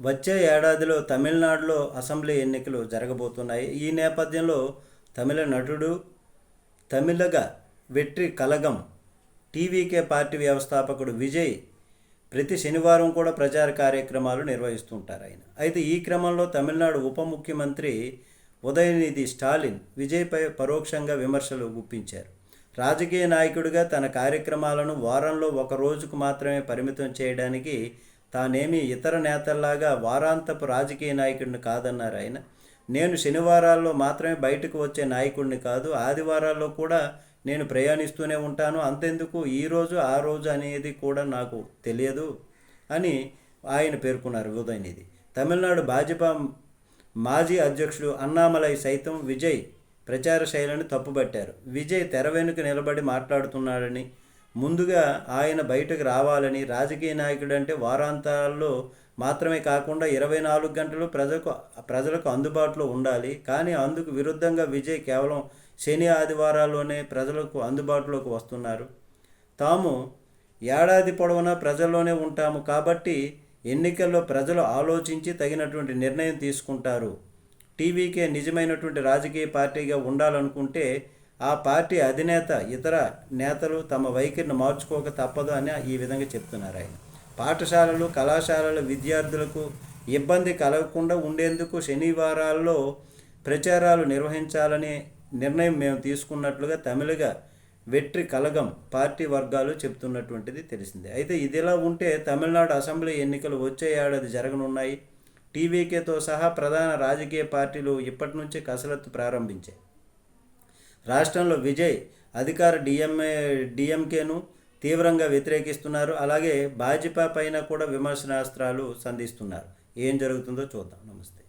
వచ్చే ఏడాదిలో తమిళనాడులో అసెంబ్లీ ఎన్నికలు జరగబోతున్నాయి. ఈ నేపథ్యంలో తమిళ నటుడు తమిళగ వెట్రి కలగం టీవీకే పార్టీ వ్యవస్థాపకుడు విజయ్ ప్రతి శనివారం కూడా ప్రచార కార్యక్రమాలు నిర్వహిస్తుంటారు ఆయన. అయితే ఈ క్రమంలో తమిళనాడు ఉప ముఖ్యమంత్రి ఉదయనిధి స్టాలిన్ విజయ్పై పరోక్షంగా విమర్శలు గుప్పించారు. రాజకీయ నాయకుడిగా తన కార్యక్రమాలను వారంలో ఒక రోజుకు మాత్రమే పరిమితం చేయడానికి తానేమి ఇతర నేతల్లాగా వారాంతపు రాజకీయ నాయకుడిని కాదన్నారు ఆయన. నేను శనివారాల్లో మాత్రమే బయటకు వచ్చే నాయకుడిని కాదు ఆదివారాల్లో కూడా నేను ప్రయాణిస్తూనే ఉంటాను. అంతెందుకు ఈ రోజు ఆ రోజు అనేది కూడా నాకు తెలియదు అని ఆయన పేర్కొన్నారు ఉదయనిధి. తమిళనాడు భాజపా మాజీ అధ్యక్షుడు అన్నామలై సైతం విజయ్ ప్రచార శైలిని తప్పుబట్టారు. విజయ్ తెర వెనుక నిలబడి మాట్లాడుతున్నాడని ముందుగా ఆయన బయటకు రావాలని రాజకీయ నాయకుడు అంటే వారాంతాల్లో మాత్రమే కాకుండా ఇరవై నాలుగు గంటలు ప్రజలకు ప్రజలకు అందుబాటులో ఉండాలి. కానీ అందుకు విరుద్ధంగా విజయ్ కేవలం శని ఆదివారాల్లోనే ప్రజలకు అందుబాటులోకి వస్తున్నారు. తాము ఏడాది పొడవునా ప్రజల్లోనే ఉంటాము కాబట్టి ఎన్నికల్లో ప్రజలు ఆలోచించి తగినటువంటి నిర్ణయం తీసుకుంటారు. టీవీకే నిజమైనటువంటి రాజకీయ పార్టీగా ఉండాలనుకుంటే ఆ పార్టీ అధినేత ఇతర నేతలు తమ వైఖరిని మార్చుకోక తప్పదు అని ఈ విధంగా చెప్తున్నారు ఆయన. పాఠశాలలు కళాశాలల విద్యార్థులకు ఇబ్బంది కలగకుండా ఉండేందుకు శనివారాల్లో ప్రచారాలు నిర్వహించాలనే నిర్ణయం మేము తీసుకున్నట్లుగా తమిళగా వెట్రి కలగం పార్టీ వర్గాలు చెప్తున్నటువంటిది తెలిసిందే. అయితే ఇదిలా ఉంటే తమిళనాడు అసెంబ్లీ ఎన్నికలు వచ్చే ఏడాది జరగనున్నాయి. టీవీకేతో సహా ప్రధాన రాజకీయ పార్టీలు ఇప్పటి నుంచే కసరత్తు ప్రారంభించాయి. రాష్ట్రంలో విజయ్ అధికార డిఎంఏ డిఎంకేను తీవ్రంగా వ్యతిరేకిస్తున్నారు. అలాగే భాజపా పైన కూడా విమర్శనాస్త్రాలు సంధిస్తున్నారు. ఏం జరుగుతుందో చూద్దాం. నమస్తే.